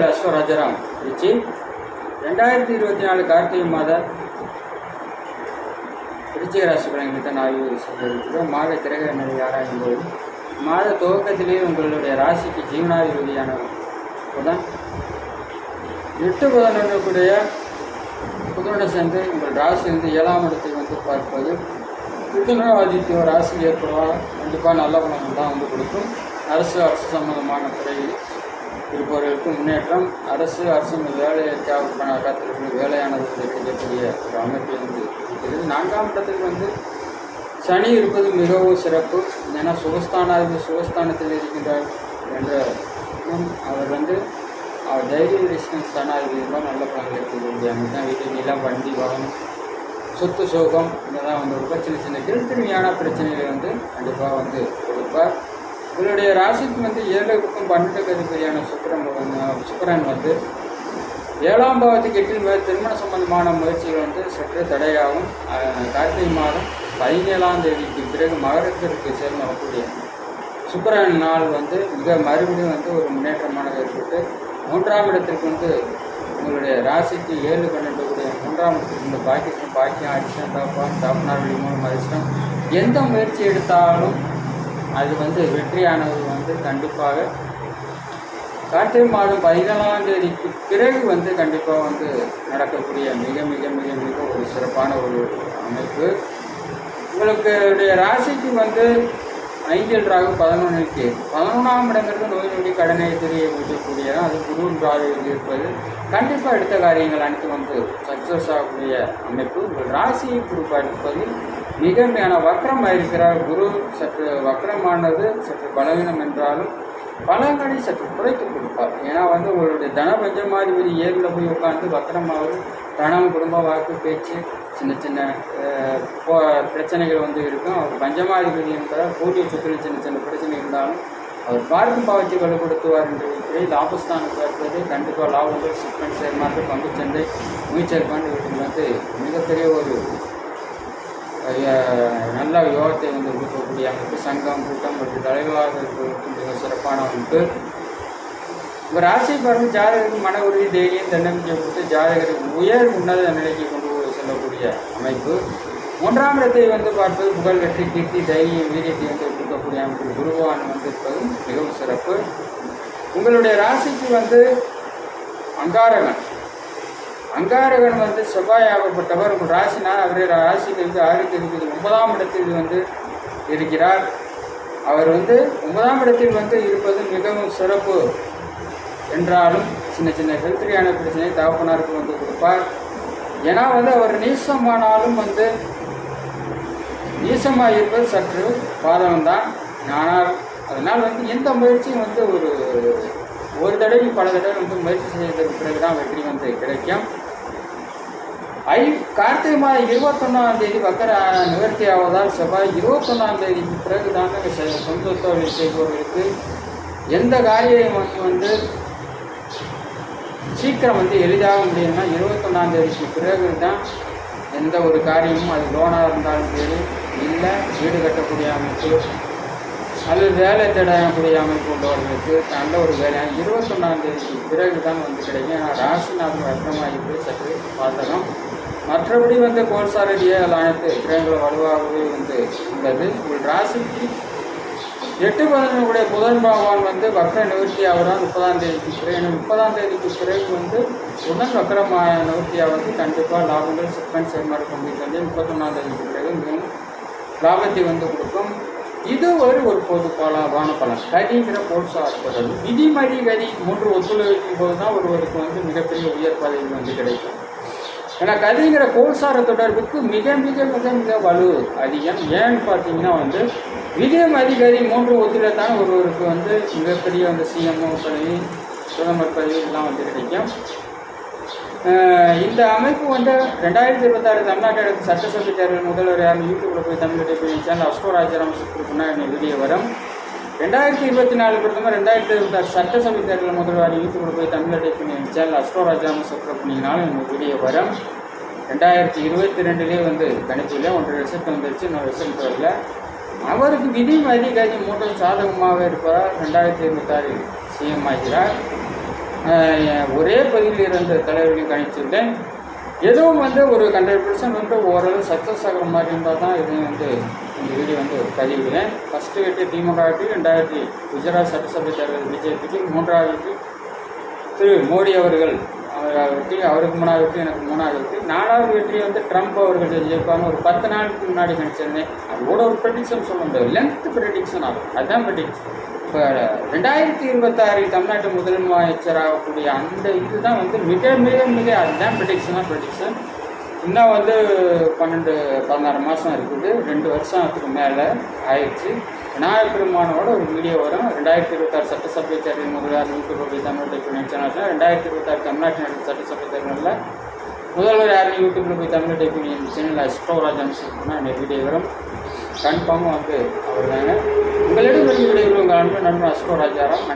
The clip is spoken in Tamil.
அஸ்வராஜராம். திருச்சி. ரெண்டாயிரத்தி இருபத்தி நாலு கார்த்திகை மாத விருச்சிக ராசி பலன்களை ஆய்வு செய்திருக்கிறோம் மாத கிரக நிலை ஆராயும் போது மாத துவக்கத்திலேயே உங்களுடைய ராசிக்கு ஜீவனாதிபதியான புதன் எட்டு புதன் இருக்கக்கூடிய புதனுடன் சேர்ந்து உங்கள் ராசி வந்து ஏழாம் இடத்தை வந்து பார்ப்பது புதனும் ஆதித்யம் ராசி ஏற்படுவா கண்டிப்பாக நல்ல பலன்கள் தான் வந்து கொடுக்கும். அரசு அரசு சம்பந்தமான துறையில் இருப்பவர்களுக்கு முன்னேற்றம். அரசு அரசு வேலைக்காக காத்திருக்கும் வேலையானது கிடைக்கக்கூடிய ஒரு அமைப்பு வந்து இருக்கிறது நான்காம் இடத்துக்கு வந்து சனி இருப்பது மிகவும் சிறப்பு. ஏன்னா சுகஸ்தானாதிபதி சுகஸ்தானத்தில் இருக்கின்றார் என்ற அவர் வந்து அவர் தைரிய டிஸ்டன்ஸ் ஸ்தானாதிபதியெல்லாம் நல்ல பலன்களை இருக்கக்கூடிய அமைப்பு தான் வீட்டு நிலம் வண்டி வாகனம் சொத்து சோகம் இதெல்லாம் வந்து ரொம்ப சின்ன சின்ன திருத்திருமையான பிரச்சனைகளை வந்து கண்டிப்பாக வந்து கொடுப்பார். உங்களுடைய ராசிக்கு வந்து ஏழுக்கும் பன்னெண்டு அதிபதியான சுக்கரன் சுக்கரன் வந்து ஏழாம் பாவத்துக்கு எட்டில் மேல் திருமண சம்பந்தமான முயற்சிகள் வந்து சற்று தடையாகும். கார்த்திகை மாதம் பதினேழாம் தேதிக்கு பிறகு மகரத்திற்கு சேர்ந்து வரக்கூடிய சுக்கரன் நாள் வந்து மிக மறுபடியும் வந்து ஒரு முன்னேற்றமானது ஏற்பட்டு மூன்றாம் இடத்திற்கு வந்து உங்களுடைய ராசிக்கு ஏழு பன்னெண்டுடைய மூன்றாம் இடத்துக்கு இந்த பாக்கியம் பாக்கியம் அடிஷன் டாப்பான் டாப்னார் மூலம் அதிர்ஷ்டம். எந்த முயற்சி எடுத்தாலும் அது வந்து வெற்றியானது வந்து கண்டிப்பாக. கார்த்திகை மாதம் பதினாலாம் தேதிக்கு பிறகு வந்து கண்டிப்பாக வந்து நடக்கக்கூடிய மிக மிக மிக மிக ஒரு சிறப்பான ஒரு அமைப்பு. உங்களுக்கு ராசிக்கு வந்து ஐந்தில் ராகு பதினொன்றுக்கு பதினொன்றாம் இடங்கிறது நோய் நொடி கடனை தெரிய வைக்கக்கூடியதான் அது குரு இருப்பது. கண்டிப்பாக எடுத்த காரியங்கள் அனைத்து வந்து சக்ஸஸ் ஆகக்கூடிய அமைப்பு. உங்கள் ராசியை குறிப்பாக இருப்பதில் மிக வக்ரம் ஆயிருக்கிறார் குரு. சற்று வக்ரமானது சற்று பலவீனம் என்றாலும் பலன்களை சற்று குறைத்து கொடுப்பார். ஏன்னா வந்து உங்களுடைய தனபஞ்சமாதிபதி ஏழில் போய் உட்காந்து வக்கரமாவது தனம் குடும்ப வாக்கு பேச்சு சின்ன சின்ன பிரச்சனைகள் வந்து இருக்கும். அவர் பஞ்சமாதிபதி என்பதால் பூஜை சுற்றி சின்ன சின்ன பிரச்சனை இருந்தாலும் அவர் பார்க்கும் பாவத்தை வலுப்படுத்துவார் என்று இருக்கிறேன் லாபஸ்தானம் பார்ப்பது கண்டிப்பாக லாபங்கள் சிப்பன் ஷேர் மார்க்கெட் பங்குச்சந்தை மியூச்சுவல் ஃபண்ட் இவற்றில் வந்து மிகப்பெரிய ஒரு நல்ல யோகத்தை வந்து கொடுக்கக்கூடிய அமைப்பு சங்கம் கூட்டம் மற்றும் தலைவராக மிக சிறப்பான அமைப்பு. உங்கள் ராசி பாருங்க ஜாதகருக்கு மன உறுதி தைரியம் தன்னம்பிக்கை கொடுத்து ஜாதகரை உயர் உன்னத நிலைக்கு கொண்டு செல்லக்கூடிய அமைப்பு. மூன்றாம் இடத்தை வந்து பார்ப்பது புகழ் வெற்றி கீர்த்தி தைரியம் வீரியத்தை வந்து கொடுக்கக்கூடிய அமைப்பு. குருவான் வந்து இருப்பதும் மிகவும் சிறப்பு. உங்களுடைய ராசிக்கு வந்து அங்காரகன். அங்காரகன் வந்து செவ்வாயாகப்பட்டவர். உங்கள் ராசினா அவரே ராசிக்கு வந்து ஆறுக்கு இருக்குது ஒன்பதாம் இடத்தில் வந்து இருக்கிறார். அவர் வந்து ஒன்பதாம் இடத்தில் வந்து இருப்பது மிகவும் சிறப்பு என்றாலும் சின்ன சின்ன ஹெல்த்ரியான பிரச்சனை தகப்பனாருக்கு வந்து கொடுப்பார். ஏன்னா வந்து அவர் நீசமானாலும் வந்து நீசமாக இருப்பது சற்று பாதகம்தான். ஆனால் அதனால் வந்து எந்த முயற்சியும் வந்து ஒரு ஒரு தடவை பல தடவை வந்து முயற்சி செய்ததற்கு பிறகு தான் வெற்றி வந்து கிடைக்கும். ஐ கார்த்திகை மாதம் இருபத்தொன்னாம் தேதி வக்கர நிவர்த்தி ஆவதால் செவ்வாய் இருபத்தொன்னாம் தேதிக்கு பிறகு தாங்க சொந்தத்தோடு செய்பவர்களுக்கு எந்த காரியம் வந்து சீக்கிரம் வந்து எளிதாக முடியும்னா இருபத்தொன்னாம் தேதிக்கு பிறகு தான் எந்த ஒரு காரியமும் அது லோனாக இருந்தாலும் சரி இல்லை வீடு கட்டக்கூடிய அமைப்பு அல்லது வேலை தேடக்கூடிய அமைப்பு உள்ளவர்களுக்கு நல்ல ஒரு வேலை இருபத்தொன்னாம் தேதிக்கு பிறகு தான் வந்து கிடைக்கும். ஏன்னா ராசிநாதன் வர்க்கமாக இருக்கு சற்று பாதகம் மற்றபடி வந்து கோல்சாரடியே அனைத்து கிரகங்கள் வலுவாகவே வந்து உள்ளது. உங்கள் ராசிக்கு எட்டு பதினொன்றுடைய புதன் பகவான் வந்து வக்ர நிவர்த்தி ஆகிறார் முப்பதாம் தேதிக்கு பிறகு முப்பதாம் தேதிக்கு பிறகு வந்து புதன் வக்கரமாக நிவர்த்தியாக வந்து கண்டிப்பாக லாபங்கள் சிக்கன் சேர்மாறு கொண்டு வந்து முப்பத்தொன்னாம் தேதிக்கு பிறகு மிகவும் லாபத்தை வந்து கொடுக்கும். இது ஒரு ஒரு பொது பலமான பலன். கதிங்கிற போல்சா இருப்பது விதிமடி கதி மூன்று ஒத்துழைக்கும் போது தான் ஒருவருக்கு வந்து மிகப்பெரிய உயர் பதவி வந்து கிடைக்கும். ஏன்னா கதிங்கிற கோல்சார தொடர்புக்கு மிக மிக மிக மிக வலு அதிகம். ஏன்னு பார்த்தீங்கன்னா வந்து விஜயம் அதிகாரி மூன்று ஒத்துல தான் ஒருவருக்கு வந்து மிகப்பெரிய அந்த சிஎம்ஓ பதவி பிரதமர் பதவி எல்லாம் வந்து கிடைக்கும். இந்த அமைப்பு வந்து ரெண்டாயிரத்தி இருபத்தாறு தமிழ்நாட்டு சட்டசபை தேர்தல் முதல்வர் யாரும் யூடியூப்ல போய் தமிழ் சேனல் அஸ்கோ அஸ்கோராஜரம் சுற்றுக்குன்னா வீடியோ வரும். ரெண்டாயிரத்தி இருபத்தி நாலு பிரதமர் ரெண்டாயிரத்தி இருபத்தாறு சட்டசபை தேர்தல் முதல்வர் யூடியூப்ல போய் தமிழ் சேனல் அஸ்கோராஜரம் சப்ஸ்கிரைப் பண்ணிங்கனாலும் இந்த வீடியோ வரும். ரெண்டாயிரத்தி இருபத்தி ரெண்டுலேயே வந்து கணிப்பில் ஒன்றரை ரிசல்ட் வந்துருச்சு. இன்னொரு ரிசல்ட் வரல. அவருக்கு விதி மதி கதி மூன்றும் சாதகமாக இருப்பதால் ரெண்டாயிரத்தி இருபத்தாறு சிஎம் ஆகிறார். ஒரே பதிவில் இருந்த தலைவர்களையும் கணிச்சிருந்தேன் எதுவும் வந்து ஒரு ஹண்ட்ரட் பர்சன்ட் வந்து ஓரளவு சக்ஸஸ் ஆகிற மாதிரி இருந்தால் தான் இது வந்து இந்த வீடியோ வந்து பதிவிடுவேன் ஃபஸ்ட்டு வெற்றி திமுக வெற்றி ரெண்டாயிரத்தி குஜராத் சட்டசபை தலைவர் பிஜேபிக்கு மூன்றாவது திரு மோடி அவர்கள் அவர் வெற்றி அவருக்கு மூணாவது வெற்றி எனக்கு மூணாவது வெற்றி. நாலாவது வெற்றி வந்து ட்ரம்ப் அவர்கள் ஜெயிப்பாங்க ஒரு பத்து நாளுக்கு முன்னாடி நினச்சிருந்தேன் அதோட ஒரு ப்ரெடிக்ஷன் சொல்ல முடியாது. லென்த் ப்ரெடிக்ஷன் ஆகும் அதுதான் ப்ரெடிக்ஷன் இப்போ ரெண்டாயிரத்தி இருபத்தாறு தமிழ்நாட்டு முதலமைச்சராகக்கூடிய அந்த இதுதான் வந்து மிக மிக மிக அதுதான் ப்ரெடிக்ஷனாக ப்ரெடிக்ஷன் இன்னும் வந்து பன்னெண்டு பதினாறு மாதம் இருக்குது. ரெண்டு வருஷத்துக்கு மேலே ஆயிடுச்சு. விநாயகர் பெருமானோட ஒரு வீடியோ வரும். ரெண்டாயிரத்தி இருபத்தாறு சட்டசபை தேர்தல் முதல்வர் யூடியூப் போய் தமிழ் டைப் சேனலில் ரெண்டாயிரத்தி இருபத்தாறு தமிழ்நாட்டு நடந்த சட்டசபை தேர்தலில் முதல்வர் யாரும் யூடியூப்பில் போய் தமிழ் டைப் பண்ணி சேனலில் அஸ்ட்ரோராஜ் அம்சம்னா இந்த வீடியோ வரும். கன்ஃபார்மாக வந்து அவர் தாங்க உங்களிடம் வெளியே விடைபெறும் உங்கள் அன்பு நண்பன் அஸ்ட்ரோராஜாராம்